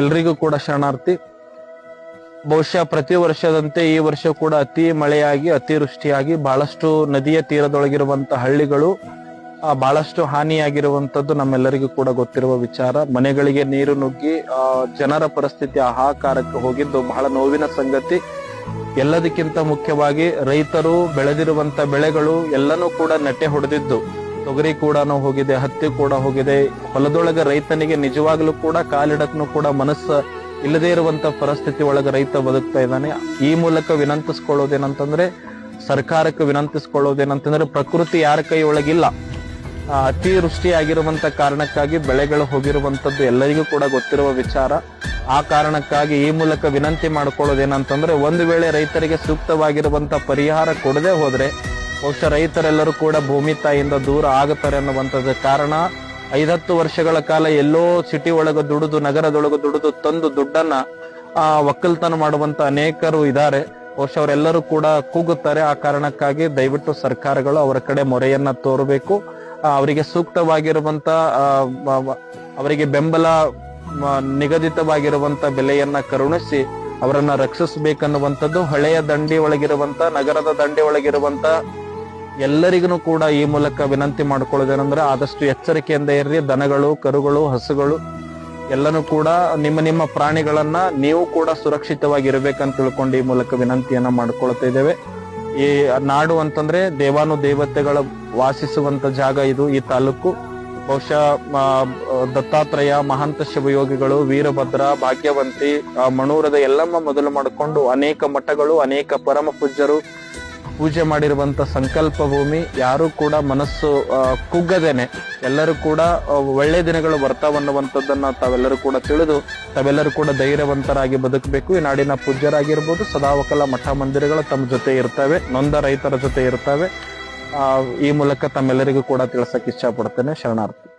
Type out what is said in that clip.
ಎಲ್ರಿಗೂ ಕೂಡ ಶರಣಾರ್ಥಿ. ಬಹುಶಃ ಪ್ರತಿ ವರ್ಷದಂತೆ ಈ ವರ್ಷ ಕೂಡ ಅತಿ ಮಳೆಯಾಗಿ, ಅತಿವೃಷ್ಟಿಯಾಗಿ ಬಹಳಷ್ಟು ನದಿಯ ತೀರದೊಳಗಿರುವಂತಹ ಹಳ್ಳಿಗಳು ಬಹಳಷ್ಟು ಹಾನಿಯಾಗಿರುವಂತದ್ದು ನಮ್ಮೆಲ್ಲರಿಗೂ ಕೂಡ ಗೊತ್ತಿರುವ ವಿಚಾರ. ಮನೆಗಳಿಗೆ ನೀರು ನುಗ್ಗಿ ಜನರ ಪರಿಸ್ಥಿತಿ ಆಹಾಕಾರಕ್ಕೆ ಹೋಗಿದ್ದು ಬಹಳ ನೋವಿನ ಸಂಗತಿ. ಎಲ್ಲದಕ್ಕಿಂತ ಮುಖ್ಯವಾಗಿ ರೈತರು ಬೆಳೆದಿರುವಂತ ಬೆಳೆಗಳು ಎಲ್ಲನೂ ಕೂಡ ನೆಟ್ಟೆ ಹೊಡೆದಿದ್ದು. ತೊಗರಿ ಕೂಡ ಹೋಗಿದೆ, ಹತ್ತಿ ಕೂಡ ಹೋಗಿದೆ. ಹೊಲದೊಳಗೆ ರೈತನಿಗೆ ನಿಜವಾಗ್ಲೂ ಕೂಡ ಕಾಲಿಡಕ್ನು ಕೂಡ ಮನಸ್ಸು ಇಲ್ಲದೆ ಇರುವಂತ ಪರಿಸ್ಥಿತಿ ಒಳಗೆ ರೈತ ಬದುಕ್ತಾ ಇದ್ದಾನೆ. ಈ ಮೂಲಕ ವಿನಂತಿಸ್ಕೊಳ್ಳೋದೇನಂತಂದ್ರೆ, ಸರ್ಕಾರಕ್ಕೆ ವಿನಂತಿಸ್ಕೊಳ್ಳೋದೇನಂತಂದ್ರೆ, ಪ್ರಕೃತಿ ಯಾರ ಕೈ ಒಳಗಿಲ್ಲ. ಅತಿವೃಷ್ಟಿ ಆಗಿರುವಂತ ಕಾರಣಕ್ಕಾಗಿ ಬೆಳೆಗಳು ಹೋಗಿರುವಂತದ್ದು ಎಲ್ಲರಿಗೂ ಕೂಡ ಗೊತ್ತಿರುವ ವಿಚಾರ. ಆ ಕಾರಣಕ್ಕಾಗಿ ಈ ಮೂಲಕ ವಿನಂತಿ ಮಾಡ್ಕೊಳ್ಳೋದೇನಂತಂದ್ರೆ, ಒಂದು ವೇಳೆ ರೈತರಿಗೆ ಸೂಕ್ತವಾಗಿರುವಂತ ಪರಿಹಾರ ಕೊಡದೆ ಹೋದ್ರೆ ಬಹುಶಃ ರೈತರೆಲ್ಲರೂ ಕೂಡ ಭೂಮಿ ತಾಯಿಯಿಂದ ದೂರ ಆಗುತ್ತಾರೆ ಅನ್ನುವಂಥದ್ದು ಕಾರಣ. ಐದತ್ತು ವರ್ಷಗಳ ಕಾಲ ಎಲ್ಲೋ ಸಿಟಿ ಒಳಗೆ ದುಡಿದು, ನಗರದೊಳಗೆ ದುಡಿದು ತಂದು ದುಡ್ಡನ್ನ, ಆ, ಒಕ್ಕಲ್ತನ ಮಾಡುವಂತ ಅನೇಕರು ಇದ್ದಾರೆ. ಬಹುಶಃ ಅವರೆಲ್ಲರೂ ಕೂಡ ಕೂಗುತ್ತಾರೆ. ಆ ಕಾರಣಕ್ಕಾಗಿ ದಯವಿಟ್ಟು ಸರ್ಕಾರಗಳು ಅವರ ಕಡೆ ಮೊರೆಯನ್ನ ತೋರಬೇಕು. ಅವರಿಗೆ ಸೂಕ್ತವಾಗಿರುವಂತ ಅವರಿಗೆ ಬೆಂಬಲ ನಿಗದಿತವಾಗಿರುವಂತ ಬೆಲೆಯನ್ನ ಕರುಣಿಸಿ ಅವರನ್ನ ರಕ್ಷಿಸಬೇಕನ್ನುವಂಥದ್ದು. ಹಳೆಯ ದಂಡಿ ಒಳಗಿರುವಂತ, ನಗರದ ದಂಡಿ ಒಳಗಿರುವಂತ ಎಲ್ಲರಿಗೂ ಕೂಡ ಈ ಮೂಲಕ ವಿನಂತಿ ಮಾಡ್ಕೊಳ್ಳೋದೇನಂದ್ರೆ ಆದಷ್ಟು ಎಚ್ಚರಿಕೆಯಿಂದ ಇರ್ರಿ. ದನಗಳು, ಕರುಗಳು, ಹಸುಗಳು, ಎಲ್ಲನೂ ಕೂಡ ನಿಮ್ಮ ನಿಮ್ಮ ಪ್ರಾಣಿಗಳನ್ನ ನೀವು ಕೂಡ ಸುರಕ್ಷಿತವಾಗಿ ಇರಬೇಕಂತ ತಿಳ್ಕೊಂಡು ಈ ಮೂಲಕ ವಿನಂತಿಯನ್ನ ಮಾಡ್ಕೊಳ್ತಾ ಇದ್ದೇವೆ. ಈ ನಾಡು ಅಂತಂದ್ರೆ ದೇವಾನು ದೇವತೆಗಳ ವಾಸಿಸುವಂತ ಜಾಗ ಇದು ಈ ತಾಲೂಕು. ಬಹುಶಃ ದತ್ತಾತ್ರೇಯ, ಮಹಂತ ಶಿವಯೋಗಿಗಳು, ವೀರಭದ್ರ, ಭಾಗ್ಯವಂತಿ ಮಣೂರದ ಎಲ್ಲಮ್ಮ ಮೊದಲು ಮಾಡಿಕೊಂಡು ಅನೇಕ ಮಠಗಳು, ಅನೇಕ ಪರಮ ಪೂಜ್ಯರು ಪೂಜೆ ಮಾಡಿರುವಂತ ಸಂಕಲ್ಪ ಭೂಮಿ ಯಾರು ಕೂಡ ಮನಸ್ಸು ಕುಗ್ಗದೇನೆ. ಎಲ್ಲರೂ ಕೂಡ ಒಳ್ಳೆ ದಿನಗಳು ಬರ್ತಾವನ್ನುವಂಥದ್ದನ್ನ ತಾವೆಲ್ಲರೂ ಕೂಡ ತಿಳಿದು, ತಾವೆಲ್ಲರೂ ಕೂಡ ಧೈರ್ಯವಂತರಾಗಿ ಬದುಕಬೇಕು. ಈ ನಾಡಿನ ಪೂಜ್ಯರಾಗಿರ್ಬೋದು, ಸದಾವಕಲ ಮಠ ಮಂದಿರಗಳು ತಮ್ಮ ಜೊತೆ ಇರ್ತವೆ, ನೊಂದ ರೈತರ ಜೊತೆ ಇರ್ತವೆ. ಈ ಮೂಲಕ ತಮ್ಮೆಲ್ಲರಿಗೂ ಕೂಡ ತಿಳಿಸಕ್ಕೆ ಇಚ್ಛಾ ಪಡ್ತೇನೆ ಶರಣಾರ್ಥಿ.